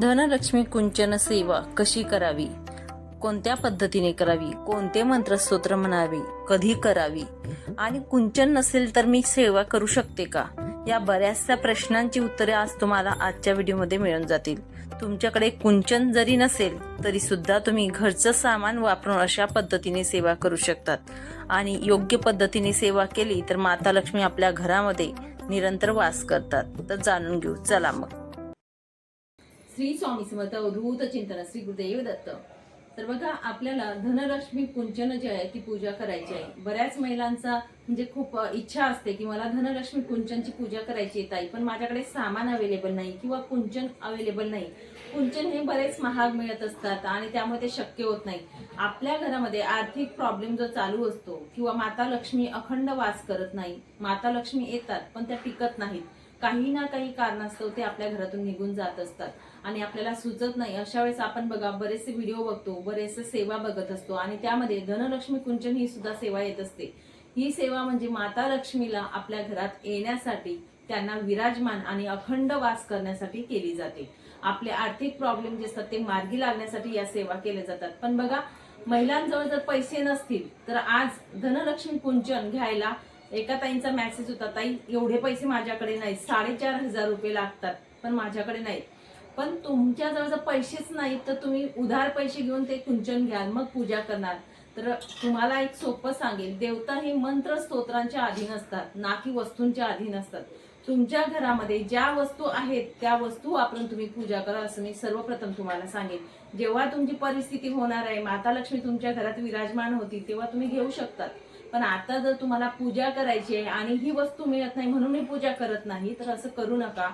धनलक्ष्मी कुंचन सेवा कशी करावी? कोणत्या पद्धतीने करावी? कोणते मंत्रस्तोत्र म्हणावे? कधी करावी? आणि कुंचन नसेल तर मी सेवा करू शकते का? या बऱ्याचशा प्रश्नांची उत्तरे आज तुम्हाला आजच्या व्हिडिओमध्ये मिळून जातील. तुमच्याकडे कुंचन जरी नसेल तरी सुद्धा तुम्ही घरचं सामान वापरून अशा पद्धतीने सेवा करू शकतात. आणि योग्य पद्धतीने सेवा केली तर माता लक्ष्मी आपल्या घरामध्ये निरंतर वास करतात. तर जाणून घेऊ. चला मग. श्री स्वामी समर्थ अवधूत चिंतन श्री गुरुदेव दत्त तर बघा आपल्याला धनलक्ष्मी कुंचन जे आहे ती पूजा करायची आहे. बऱ्याच महिलांचा म्हणजे खूप इच्छा असते की मला धनलक्ष्मी कुंचनची पूजा करायची येत आहे पण माझ्याकडे सामान अवेलेबल नाही किंवा कुंचन अवेलेबल नाही. कुंचन हे बरेच महाग मिळत असतात आणि त्यामुळे ते शक्य होत नाही. आपल्या घरामध्ये आर्थिक प्रॉब्लेम जो चालू असतो किंवा माता लक्ष्मी अखंड वास करत नाही माता लक्ष्मी येतात पण त्या टिकत नाहीत. काही ना काही कारणास्तव ते आपल्या घरातून निघून जात असतात. आणि आपल्याला सुचत नाही. अशा वेळेस आपण बघा बरेचसे व्हिडिओ बघतो बरेचसे सेवा बघत असतो. आणि त्यामध्ये धनलक्ष्मी कुंचन ही सुद्धा सेवा येत असते. ही सेवा म्हणजे माता लक्ष्मीला आपल्या घरात येण्यासाठी त्यांना विराजमान आणि अखंड वास करण्यासाठी केली जाते. आपले आर्थिक प्रॉब्लेम जे असतात ते मार्गी लागण्यासाठी या सेवा केल्या जातात. पण बघा महिलांजवळ जर पैसे नसतील तर आज धनलक्ष्मी कुंचन घ्यायला एका ताईंचा मेसेज होता ताई एवढे पैसे माझ्याकडे नाहीत. साडेचार हजार रुपये लागतात पण माझ्याकडे नाहीत. पण तुमच्याजवळ जर पैसेच नाहीत तर तुम्ही उधार पैसे घेऊन ते कुंचन घ्याल मग पूजा करणार. तर तुम्हाला एक सोपं सांगेल देवता हे मंत्र स्तोत्रांच्या अधीन असतात ना की वस्तूंच्या अधीन असतात तुमच्या घरामध्ये ज्या वस्तू आहेत त्या वस्तू वापरून तुम्ही पूजा करा असं मी सर्वप्रथम तुम्हाला सांगेन. जेव्हा तुमची परिस्थिती होणार आहे माता लक्ष्मी तुमच्या घरात विराजमान होती तेव्हा तुम्ही घेऊ शकतात. पण आता जर तुम्हाला पूजा करायची आहे आणि ही वस्तू मिळत नाही म्हणून मी पूजा करत नाही तर असं करू नका.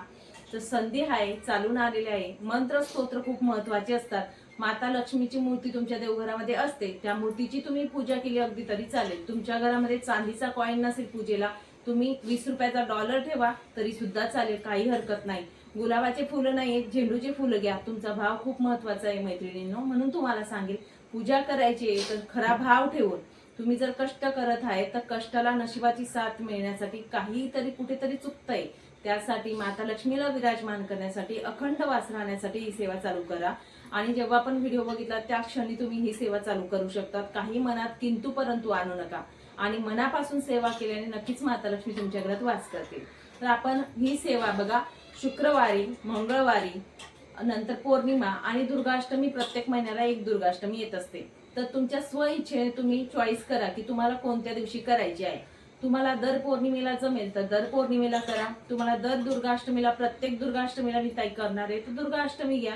तर संधी आहे चालून आलेली आहे. मंत्र स्तोत्र खूप महत्त्वाचे असतात. माता लक्ष्मीची मूर्ती तुमच्या देवघरामध्ये असते. त्या मूर्तीची तुम्ही पूजा केली अगदी तरी चालेल. तुमच्या घरामध्ये चांदीचा कॉईन नसेल पूजेला. तुम्ही वीस रुपयाचा डॉलर ठेवा तरी सुद्धा चालेल. काही हरकत नाही. गुलाबाचे फुलं नाही झेंडूचे फुलं घ्या. तुमचा भाव खूप महत्त्वाचा आहे मैत्रिणींनो. म्हणून तुम्हाला सांगेल पूजा करायची आहे तर खरा भाव ठेवून. तुम्ही जर कष्ट करत आहे तर कष्टाला नशिबाची साथ मिळण्यासाठी काहीतरी कुठेतरी चुकतंय. त्यासाठी माता लक्ष्मीला विराजमान करण्यासाठी अखंड वास राहण्यासाठी ही सेवा चालू करा. आणि जेव्हा आपण व्हिडिओ बघितला त्या क्षणी तुम्ही ही सेवा चालू करू शकतात. काही मनात किंतु परंतु आणू नका. आणि मनापासून सेवा केल्याने नक्कीच माता लक्ष्मी तुमच्या घरात वास करतील. तर आपण ही सेवा बघा. शुक्रवारी मंगळवारी नंतर पौर्णिमा आणि दुर्गाष्टमी प्रत्येक महिन्याला एक दुर्गाष्टमी येत असते. तर तुमच्या स्वइच्छेने तुम्ही चॉईस करा की तुम्हाला कोणत्या दिवशी करायची आहे. तुम्हाला दर पौर्णिमेला जमेल तर दर पौर्णिमेला करा. तुम्हाला दर दुर्गाष्टमीला प्रत्येक दुर्गाष्टमीला मी ताई करणार आहे. तर दुर्गाष्टमी घ्या.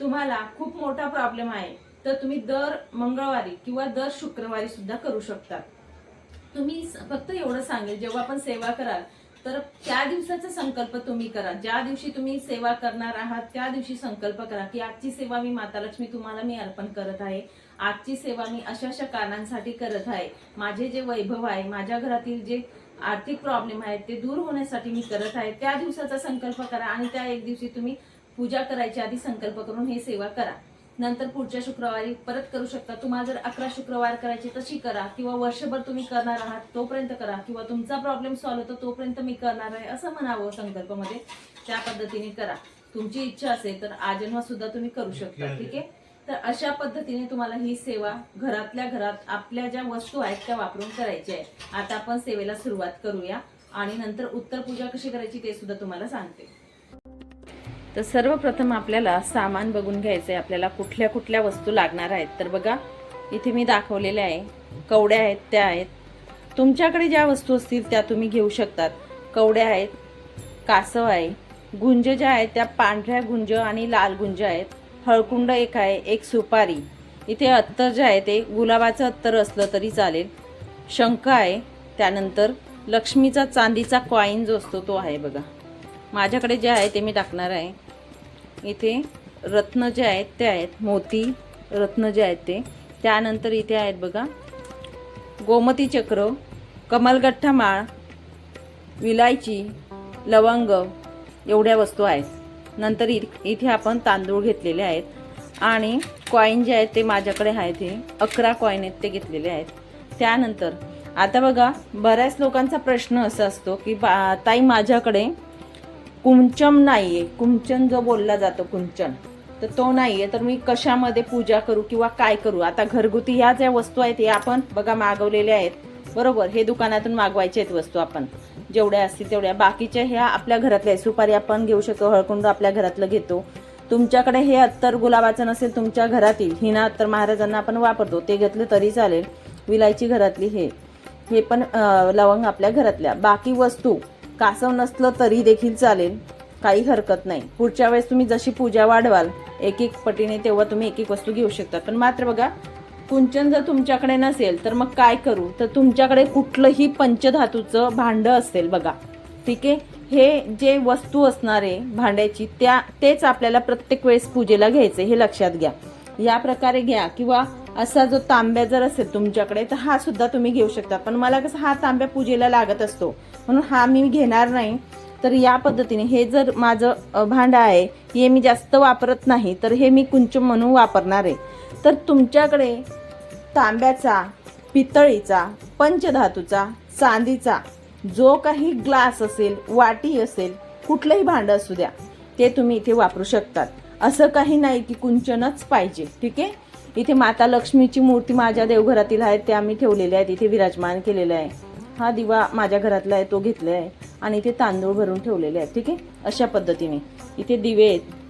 तुम्हाला खूप मोठा प्रॉब्लेम आहे. तर तुम्ही दर मंगळवारी किंवा दर शुक्रवारी सुद्धा करू शकता. तुम्ही फक्त एवढं सांगेल जेव्हा आपण सेवा कराल तर त्या दिवसाचा संकल्प तुम्ही करा. ज्या दिवशी तुम्ही सेवा करणार आहात त्या दिवशी संकल्प करा की आजची सेवा मी माता लक्ष्मी तुम्हाला मी अर्पण करत आहे. आजची सेवा मी अशा अशा कारणांसाठी करत आहे. माझे जे वैभव आहे माझ्या घरातील जे आर्थिक प्रॉब्लेम आहेत ते दूर होण्यासाठी मी करत आहे. त्या दिवसाचा संकल्प करा आणि त्या एक दिवशी तुम्ही पूजा करायच्या आधी संकल्प करून हे सेवा करा. नंतर पुढच्या शुक्रवारी परत करू शकता. तुम्हाला जर अकरा शुक्रवार करायचे तशी करा किंवा वर्षभर तुम्ही करणार आहात तोपर्यंत करा किंवा तुमचा प्रॉब्लेम सॉल्व्ह होतो तोपर्यंत मी करणार आहे असं म्हणावं संकल्पमध्ये. त्या पद्धतीने करा. तुमची इच्छा असेल तर आजन्म सुद्धा तुम्ही करू शकता. ठीक आहे? तर अशा पद्धतीने तुम्हाला ही सेवा घरातल्या घरात आपल्या ज्या वस्तू आहेत त्या वापरून करायची आहे. आता आपण सेवेला सुरुवात करूया आणि नंतर उत्तर पूजा कशी करायची ते सुद्धा तुम्हाला सांगते. तर सर्वप्रथम आपल्याला सामान बघून घ्यायचं आहे. आपल्याला कुठल्या कुठल्या वस्तू लागणार आहेत. तर बघा इथे मी दाखवलेल्या आहे. कवड्या आहेत त्या आहेत. तुमच्याकडे ज्या वस्तू असतील त्या तुम्ही घेऊ शकतात. कवड्या आहेत कासव आहे. गुंज ज्या आहेत त्या पांढऱ्या गुंज आणि लाल गुंज आहेत. हळकुंड एक आहे एक सुपारी. इथे अत्तर जे आहे ते गुलाबाचं अत्तर असलं तरी चालेल. शंख आहे त्यानंतर लक्ष्मीचा चांदीचा कॉईन जो असतो तो आहे बघा. माझ्याकडे जे आहे ते मी टाकणार आहे. इथे रत्न जे आहेत ते आहेत मोती रत्न जे आहेत ते. त्यानंतर इथे आहेत बघा गोमती चक्र कमलगठ्ठा माळ विलायची लवंग एवढ्या वस्तू आहेत. नंतर इ इथे आपण तांदूळ घेतलेले आहेत. आणि कॉईन जे आहेत ते माझ्याकडे आहेत हे. अकरा कॉईन आहेत ते घेतलेले आहेत. त्यानंतर आता बघा बऱ्याच लोकांचा प्रश्न असा असतो की बा ताई माझ्याकडे कुंचम नाही आहे कुंचन जो बोलला जातो कुंचन तर तो नाही आहे तर मी कशामध्ये पूजा करू किंवा काय करू? आता घरगुती ह्या ज्या वस्तू आहेत या आपण बघा मागवलेल्या आहेत. बरोबर हे दुकानातून मागवायचे आहेत वस्तू आपण. जेवढ्या असतील तेवढ्या. बाकीच्या ह्या आपल्या घरातल्या सुपारी आपण घेऊ शकतो हळकुंड आपल्या घरातलं घेतो. तुमच्याकडे हे अत्तर गुलाबाचं नसेल तुमच्या घरातील हिना अत्तर महाराजांना आपण वापरतो. ते घेतलं तरी चालेल. विलायची घरातली हे. हे पण लवंग आपल्या घरातल्या. बाकी वस्तू कासव नसलं तरी देखील चालेल. काही हरकत नाही. पुढच्या वेळेस तुम्ही जशी पूजा वाढवाल एक एक पटीने तेव्हा तुम्ही एक एक वस्तू घेऊ शकता. पण मात्र बघा कुंचन जर तुमच्याकडे नसेल तर मग काय करू? तर तुमच्याकडे कुठलंही पंचधातूचं भांडं असेल बघा. ठीक आहे? हे जे वस्तू असणार आहे भांड्याची त्या तेच आपल्याला प्रत्येक वेळेस पूजेला घ्यायचे हे लक्षात घ्या. या प्रकारे घ्या किंवा असा जो तांब्या जर असेल तुमच्याकडे तर हा सुद्धा तुम्ही घेऊ शकता. पण मला कसं हा तांब्या पूजेला लागत असतो. म्हणून हा मी घेणार नाही. तर या पद्धतीने हे जर माझं भांडं आहे हे मी जास्त वापरत नाही तर हे मी कुंचम म्हणून वापरणार आहे. तर तुमच्याकडे तांब्याचा पितळीचा पंचधातूचा चांदीचा जो काही ग्लास असेल वाटी असेल कुठलंही भांडं असू द्या ते तुम्ही इथे वापरू शकतात. असं काही नाही की कुंचनच पाहिजे ठीक आहे? इथे माता लक्ष्मीची मूर्ती माझ्या देवघरातील आहे त्या आम्ही ठेवलेल्या आहेत इथे विराजमान केलेलं आहे. हा दिवा माझ्या घरातला आहे तो घेतला आहे आणि इथे तांदूळ भरून ठेवलेले आहेत ठीक आहे? अशा पद्धतीने. इथे दिवे आहेत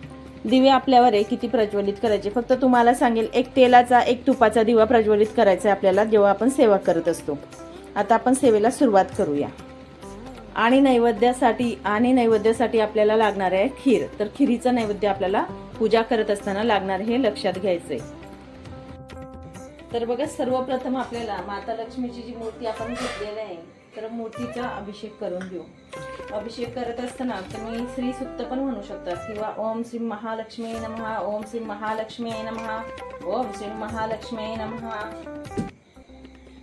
दिवे आपल्यावर आहे किती प्रज्वलित करायचे. फक्त तुम्हाला सांगेल एक तेलाचा एक तुपाचा दिवा प्रज्वलित करायचा आहे आपल्याला जेव्हा आपण सेवा करत असतो. आता आपण सेवेला सुरुवात करूया. आणि नैवेद्यासाठी आणि नैवेद्यासाठी आपल्याला लागणार आहे खीर. तर खिरीचं नैवेद्य आपल्याला पूजा करत असताना लागणार हे लक्षात घ्यायचंय. तर बघा सर्वप्रथम आपल्याला माता लक्ष्मीची जी मूर्ती आपण घेतलेली आहे तर मूर्तीचा अभिषेक करून देऊ. अभिषेक करत असताना तुम्ही श्री सुक्त पण म्हणू शकता किंवा ओम श्री महालक्ष्मी नमहा ओम श्री महालक्ष्मी नमः ओम श्री महालक्ष्मी नमः.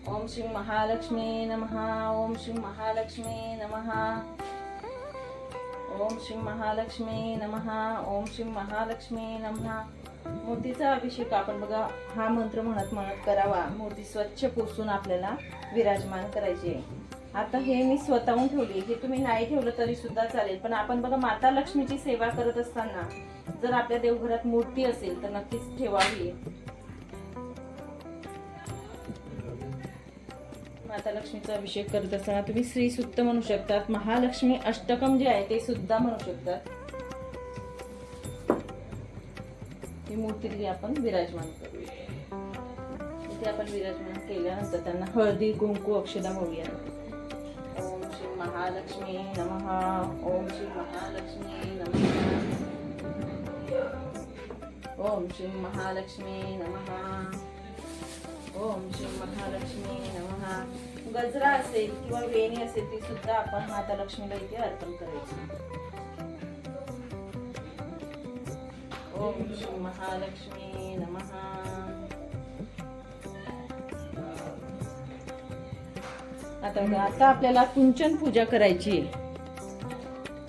ओम श्री महालक्ष्मी नमः ओम श्री महालक्ष्मी नमः. ओम श्री महालक्ष्मी नमः ओम श्री महालक्ष्मी नमः. मूर्तीचा अभिषेक आपण बघा हा मंत्र म्हणत म्हणत करावा. मूर्ती स्वच्छ पुसून आपल्याला विराजमान करायची आहे. आता हे मी स्वतःहून ठेवली. हे तुम्ही नाही ठेवलं तरी सुद्धा चालेल. पण आपण बघा माता लक्ष्मीची सेवा करत असताना जर आपल्या देवघरात मूर्ती असेल तर नक्कीच ठेवावी. माता लक्ष्मीचा अभिषेक करत असताना तुम्ही श्री सुक्त म्हणू शकतात. महालक्ष्मी अष्टकम जे आहे ते सुद्धा म्हणू शकतात. ही मूर्ती तिथे आपण विराजमान करूया. इथे आपण विराजमान केल्यानंतर त्यांना हळदी कुंकू अक्षदा होऊया महालक्ष्मी नमः. ओम श्री महालक्ष्मी नमः. ओम श्री महालक्ष्मी नमः. ओम श्री महालक्ष्मी नमः. गजरा असेल किंवा वेणी असेल ती सुद्धा आपण माता लक्ष्मीला इथे अर्पण करायची. ओम श्री महालक्ष्मी नमः. आता बघा, आता आपल्याला कुंचन पूजा करायची आहे.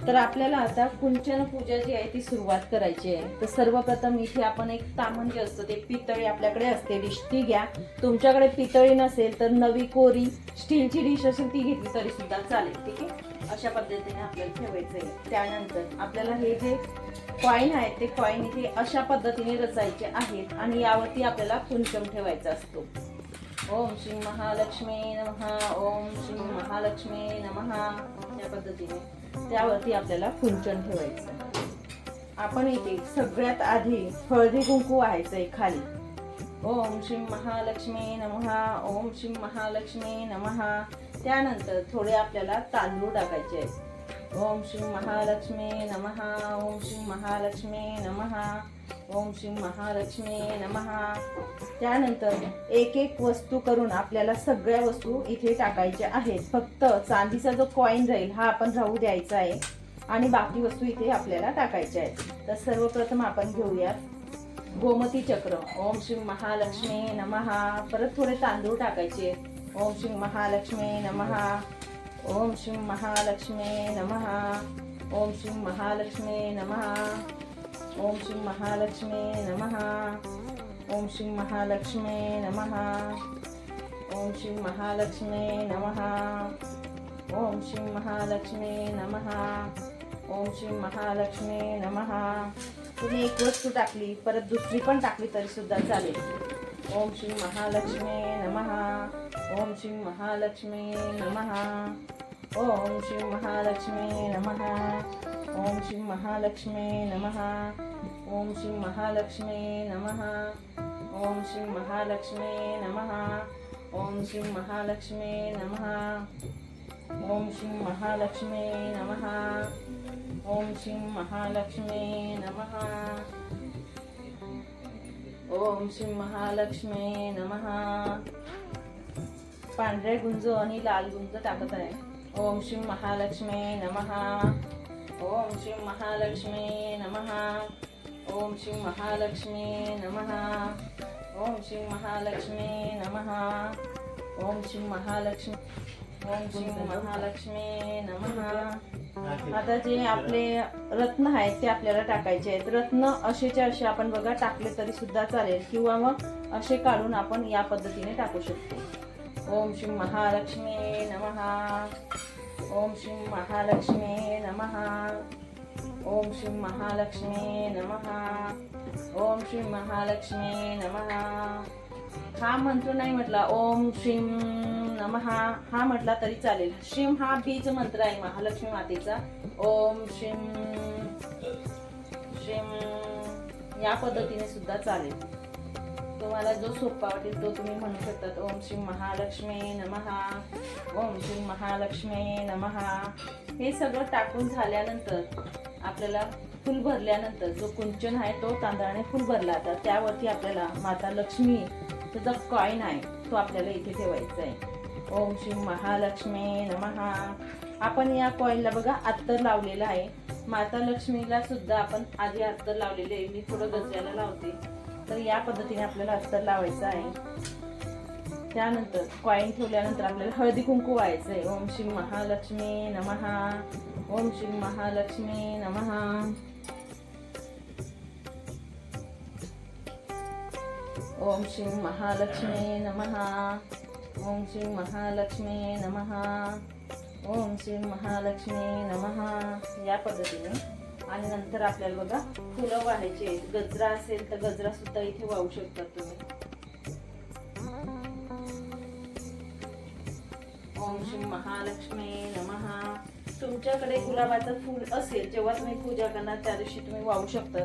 तर आपल्याला आता कुंचन पूजा जी आहे ती सुरुवात करायची आहे. तर सर्वप्रथम इथे आपण एक तामण जे असतं ते पितळी आपल्याकडे असते. डिश ती घ्या. तुमच्याकडे पितळी नसेल तर नवी कोरी स्टीलची डिश असेल ती घेतली तरी सुद्धा चालेल ठीक आहे? अशा पद्धतीने आपल्याला ठेवायचं आहे. त्यानंतर आपल्याला हे जे कॉईन आहेत ते कॉईन इथे अशा पद्धतीने रचायचे आहेत आणि यावरती आपल्याला कुंचम ठेवायचा असतो. ओम श्री महालक्ष्मी नमः ओम श्री महालक्ष्मी नमः या पद्धतीने. त्यावरती आपल्याला कुंचन ठेवायचं. आपण इथे सगळ्यात आधी हळदी कुंकू व्हायचंय आहे खाली. ओम श्री महालक्ष्मी नमः ओम श्री महालक्ष्मी नमः. त्यानंतर थोडे आपल्याला तांदूळ टाकायचे आहेत. ओम श्री महालक्ष्मी नमः ओम श्री महालक्ष्मी नमः. ओम श्री महालक्ष्मी नमः. त्यानंतर एक एक वस्तू करून आपल्याला सगळ्या वस्तू इथे टाकायच्या आहेत. फक्त चांदीचा जो कॉईन राहील हा आपण राहू द्यायचा आहे. आणि बाकी वस्तू इथे आपल्याला टाकायच्या आहेत. तर सर्वप्रथम आपण घेऊयात गोमती चक्र. ओम श्री महालक्ष्मी नमः. परत थोडे तांदूळ टाकायचे. ओम श्री महालक्ष्मी नमः. ओम श्री महालक्ष्मी नमः. ओम श्री महालक्ष्मी नमः. ओम श्री महालक्ष्मी नमः। ओम श्री महालक्ष्मी नमः। ओम श्री महालक्ष्मी नमः। ओम श्री महालक्ष्मी नमः। ओम श्री महालक्ष्मी नमः। तुम्ही एक वस्तू टाकली परत दुसरी पण टाकली तरी सुद्धा चालेल. ओम श्री महालक्ष्मी नमः। ओम श्री महालक्ष्मी नमः। ओम श्री महालक्ष्मी नमः। ఓం శ్రీ మహాలక్ష్మే నమ. ఓం శ్రీ మహాలక్ష్మే నమ. ఓం శ్రీ మహాలక్ష్మే నమ. ఓం శ్రీ మహాలక్ష్మే నమ. ఓం శ్రీ మహాలక్ష్మే నమ. ఓం శ్రీ మహాలక్ష్మే నమ. ఓం శ్రీ महालक्ष्मी नम पांढऱ्या गुंज आणि लाल गुंज टाकत आहे ओम श्री महालक्ष्मी नम ओम श्री महालक्ष्मी नमः। ओम श्री महालक्ष्मी नमः। ओम श्री महालक्ष्मी नमः। ओम श्री महालक्ष्मी ओम श्री महालक्ष्मी नमः। आता जे आपले रत्न आहेत ते आपल्याला टाकायचे आहेत. रत्न असेच्या असे आपण बघा टाकले तरी सुद्धा चालेल. किंवा मग असे काढून आपण या पद्धतीने टाकू शकतो. ओम श्री महालक्ष्मी नमः. ओम श्री महालक्ष्मी नमः। ओम श्री महालक्ष्मी नमः। ओम श्री महालक्ष्मी नमः। हा मंत्र नाही म्हटला ओम श्रीम नमः. हा म्हटला तरी चालेल. श्रीम हा बीज मंत्र आहे महालक्ष्मी मातेचा. ओम श्रीम श्रीम या पद्धतीने सुद्धा चालेल. तुम्हाला जो सोपा वाटेल तो तुम्ही म्हणू शकतात ओम श्री महालक्ष्मी नमः. ओम श्री महालक्ष्मी नमहा हे सगळं टाकून झाल्यानंतर आपल्याला फुल भरल्यानंतर जो कुंचन आहे तो तांदळाने फुल भरला तर त्यावरती आपल्याला माता लक्ष्मी त्याचा कॉईन आहे तो आपल्याला इथे ठेवायचा आहे. ओम श्री महालक्ष्मी नमहा आपण या कॉईनला बघा अत्तर लावलेला आहे. माता लक्ष्मीला सुद्धा आपण आधी अत्तर लावलेले आहे. मी थोडं गजऱ्याला लावते. तर या पद्धतीने आपल्याला अत्तर लावायचं आहे. त्यानंतर कॉईन ठेवल्यानंतर आपल्याला हळदी कुंकू व्हायचं आहे ओम श्री महालक्ष्मी नमहा ओम श्री महालक्ष्मी नमहा ओम श्री महालक्ष्मी नमहा ओम श्री महालक्ष्मी नमहा ओम श्री महालक्ष्मी नमहा या पद्धतीने. आणि नंतर आपल्याला बघा फुलं व्हायचे. गजरा असेल तर गजरा सुद्धा इथे वाहू शकतात तुम्ही. ओम श्री महालक्ष्मी नमहा तुमच्याकडे गुलाबाचं फूल असेल जेव्हा तुम्ही पूजा करणार त्या दिवशी तुम्ही वाहू शकता.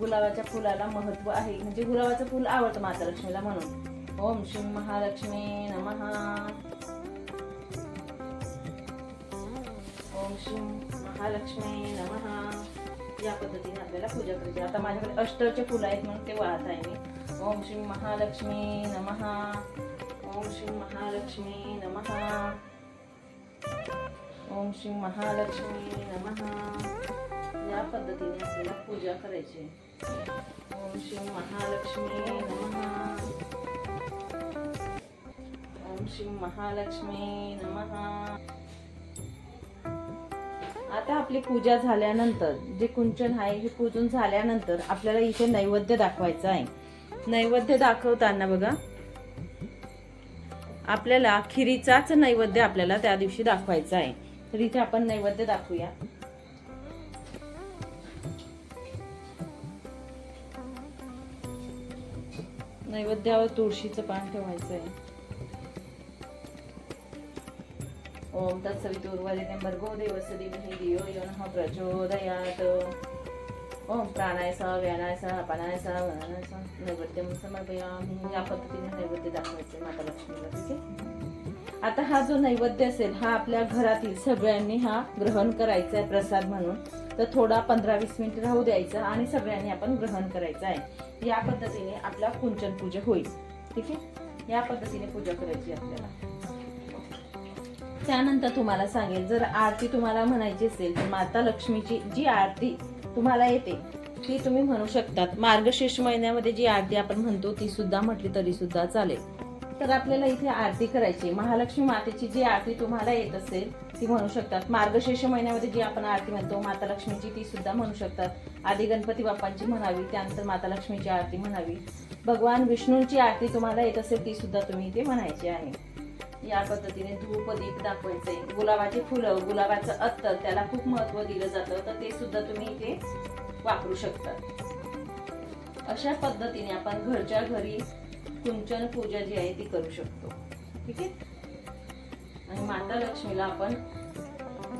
गुलाबाच्या फुलाला महत्त्व आहे. म्हणजे गुलाबाचं फुल आवडतं माता लक्ष्मीला म्हणून. ओम श्री महालक्ष्मी नमहा ओम श्री महालक्ष्मी नमहा या पद्धतीने आपल्याला पूजा करायची. आता माझ्याकडे अष्टरचे फुलं आहेत म्हणून ते वाहत आहे मी. ओम श्री महालक्ष्मी नमहा श्री महालक्ष्मी नम. ओम श्री महालक्ष्मी नम. या पद्धतीने आपल्याला पूजा करायची. ओम श्री महालक्ष्मी नम. ओम श्री महालक्ष्मी नम. आता आपली पूजा झाल्यानंतर जे कुंचन आहे हे पूजून झाल्यानंतर आपल्याला इथे नैवेद्य दाखवायचं आहे. नैवेद्य दाखवताना बघा. आपल्याला खिरीचाच नैवेद्य आपल्याला त्या दिवशी दाखवायचा आहे. तर इथे आपण नैवेद्य दाखवूया. नैवेद्यावर तुळशीचं पान ठेवायचं आहे ओम तत्सवितुर्वरेण्यं भर्गो देवस्य धियो यो नः प्रचोदयात्. ओम प्राणाय सह व्यानाय सह अपानाय सह वनाय सह समर्पयामी या पद्धतीने नैवेद्य दाखवायचे माता लक्ष्मीला ठीक आहे आता हा जो नैवेद्य असेल हा आपल्या घरातील सगळ्यांनी हा ग्रहण करायचा आहे प्रसाद म्हणून तर थोडा पंधरा वीस मिनिट राहू द्यायचा आणि सगळ्यांनी आपण ग्रहण करायचं आहे या पद्धतीने आपला कुंचन पूजा होईल ठीक आहे या पद्धतीने पूजा करायची आपल्याला त्यानंतर तुम्हाला सांगेल जर आरती तुम्हाला म्हणायची असेल तर माता लक्ष्मीची जी आरती तुम्हाला येते. ती तुम्ही म्हणू शकतात. मार्गशीर्ष महिन्यामध्ये जी आरती आपण म्हणतो ती सुद्धा म्हटली तरी सुद्धा चालेल. तर आपल्याला इथे आरती करायची महालक्ष्मी मातेची जी आरती तुम्हाला येत असेल ती म्हणू शकतात. मार्गशीर्ष महिन्यामध्ये जी आपण आरती म्हणतो माता लक्ष्मीची ती सुद्धा म्हणू शकतात. आधी गणपती बाप्पांची म्हणावी त्यानंतर माता लक्ष्मीची आरती म्हणावी. भगवान विष्णूंची आरती तुम्हाला येत असेल ती सुद्धा तुम्ही इथे म्हणायची आहे. या पद्धतीने धूप दीप दाखवायचे. गुलाबाची फुलं गुलाबाचं अत्तर त्याला खूप महत्त्व दिलं जातं. तर ते सुद्धा तुम्ही इथे वापरू शकता. अशा पद्धतीने आपण घरच्या घरी कुंचन पूजा जी आहे ती करू शकतो. ठीक आहे? आणि माता लक्ष्मीला आपण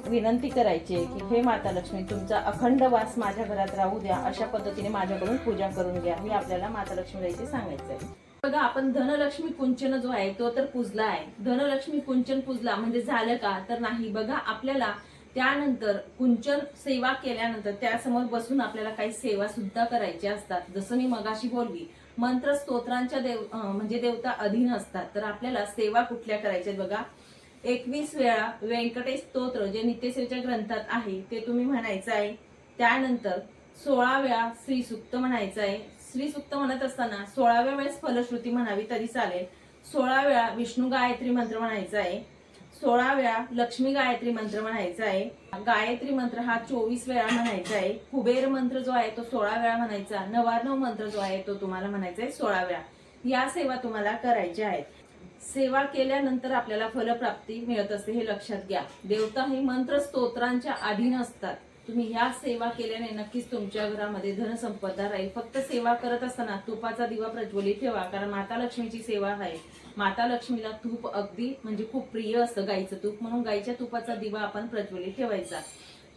विनंती करायची आहे की हे माता लक्ष्मी तुमचा अखंड वास माझ्या घरात राहू द्या. अशा पद्धतीने माझ्याकडून पूजा करून घ्या. हे आपल्याला माता लक्ष्मीला इथे सांगायचं आहे. बघा आपण धनलक्ष्मी कुंचन जो आहे तो तर पूजला आहे. धनलक्ष्मी कुंचन पूजला म्हणजे झालं का? तर नाही. बघा आपल्याला त्यानंतर कुंचन सेवा केल्यानंतर त्यासमोर बसून आपल्याला काही सेवा सुद्धा करायच्या असतात. जसं मी मगाशी बोलली मंत्र स्तोत्रांच्या देव म्हणजे देवता अधीन असतात. तर आपल्याला सेवा कुठल्या करायच्या बघा? एकवीस वेळा व्यंकटेश स्तोत्र जे नित्यश्रीच्या ग्रंथात आहे ते तुम्ही म्हणायचं आहे. त्यानंतर सोळा वेळा श्री सुक्त म्हणायचं आहे. श्री सुक्त म्हणत असताना सोळाव्या वेळेस फलश्रुती म्हणावी तरी चालेल. सोळा वेळा विष्णू गायत्री मंत्र म्हणायचा आहे. सोळा वेळा लक्ष्मी गायत्री मंत्र म्हणायचा आहे. गायत्री मंत्र हा चोवीस वेळा म्हणायचा आहे. कुबेर मंत्र जो आहे तो सोळा वेळा म्हणायचा. नवार्णव मंत्र जो आहे तो तुम्हाला म्हणायचा आहे सोळा वेळा. या सेवा तुम्हाला करायच्या आहेत. सेवा केल्यानंतर आपल्याला फलप्राप्ती मिळत असते हे लक्षात घ्या. देवता हे मंत्र स्तोत्रांच्या अधीन असतात. तुम्ही ह्या सेवा केल्याने नक्कीच तुमच्या घरामध्ये धनसंपदा राहील. फक्त सेवा करत असताना तुपाचा दिवा प्रज्वलित ठेवा कारण माता लक्ष्मीची सेवा आहे. माता लक्ष्मीला तूप अगदी म्हणजे खूप प्रिय असतं गाईचं तूप म्हणून गाईच्या तुपाचा दिवा आपण प्रज्वलित ठेवायचा.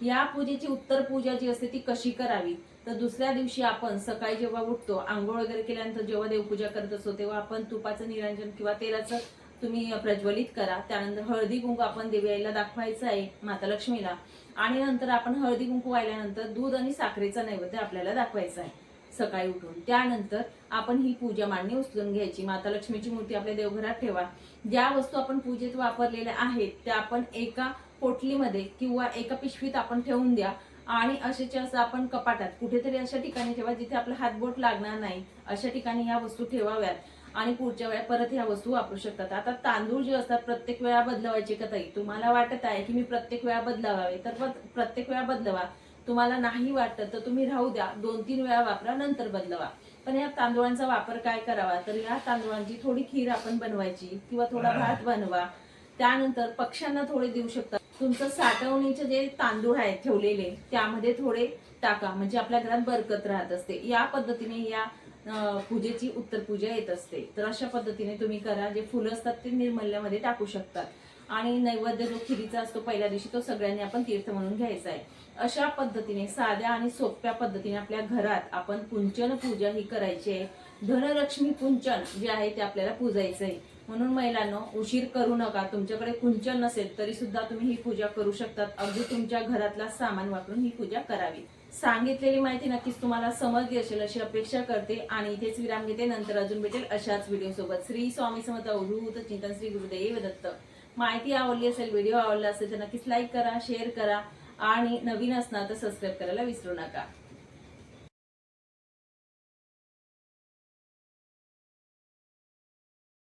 या पूजेची उत्तर पूजा जी असते ती कशी करावी? तर दुसऱ्या दिवशी आपण सकाळी जेव्हा उठतो आंघोळ वगैरे केल्यानंतर जेव्हा देवपूजा करत असतो तेव्हा आपण तुपाचं निरंजन किंवा तेलाचं तुम्ही प्रज्वलित करा. त्यानंतर हळदी कुंकू आपण देवी आईला दाखवायचं आहे माता लक्ष्मीला आणि नंतर आपण हळदी कुंकू वाहिल्यानंतर दूध आणि साखरेचा नैवेद्य आपल्याला दाखवायचा आहे. सकाळी उठून. त्यानंतर आपण ही पूजा मांडणी उचलून घ्यायची. माता लक्ष्मीची मूर्ती आपल्या देवघरात ठेवा. ज्या वस्तू आपण पूजेत वापरलेल्या आहेत त्या आपण एका पोटलीमध्ये किंवा एका पिशवीत आपण ठेवून द्या. आणि असेच्या असं आपण कपाटात कुठेतरी अशा ठिकाणी ठेवा जिथे आपला हातबोट लागणार नाही. अशा ठिकाणी ह्या वस्तू ठेवाव्यात. आणि पुढच्या वेळा परत ह्या वस्तू वापरू शकतात. आता तांदूळ जे असतात प्रत्येक वेळा बदलवायचे का ताई? तुम्हाला वाटत आहे की मी प्रत्येक वेळा बदलावावे? तर प्रत्येक वेळा बदलवा. तुम्हाला नाही वाटत तर तुम्ही राहू द्या. दोन तीन वेळा वापरा नंतर बदलवा. पण या तांदूळांचा वापर काय करावा? तर या तांदूळांची थोडी खीर आपण बनवायची किंवा थोडा भात बनवा. त्यानंतर पक्ष्यांना थोडे देऊ शकता. तुमचं साठवणीचे जे तांदूळ आहेत ठेवलेले त्यामध्ये थोडे टाका. म्हणजे आपल्या घरात बरकत राहत असते. या पद्धतीने या पूजेची उत्तर पूजा येत असते. तर अशा पद्धतीने तुम्ही करा जे फुलं असतात ते निर्मल्यामध्ये टाकू शकतात. आणि नैवेद्य जो खिरीचा असतो पहिल्या दिवशी तो सगळ्यांनी आपण तीर्थ म्हणून घ्यायचा आहे. अशा पद्धतीने साध्या आणि सोप्या पद्धतीने आपल्या घरात आपण कुंचन पूजा ही करायची आहे. धनलक्ष्मी कुंचन जे आहे ते आपल्याला पूजायचं आहे. म्हणून महिलांनो उशीर करू नका. तुमच्याकडे कुंचन नसेल तरी सुद्धा तुम्ही ही पूजा करू शकतात. अगदी तुमच्या घरातला सामान वापरून ही पूजा करावी. सांगितलेली माहिती नक्कीच तुम्हाला समजली असेल अशी अपेक्षा करते. आणि इथेच विराम घेते. नंतर अजून भेटेल अशाच व्हिडिओ सोबत श्री स्वामी समर्थ अवधूत चिंतन श्री गुरुदेव दत्त. माहिती आवडली असेल व्हिडिओ आवडला असेल तर नक्कीच लाईक करा शेअर करा. आणि नवीन असणार तर सबस्क्राईब करायला विसरू नका.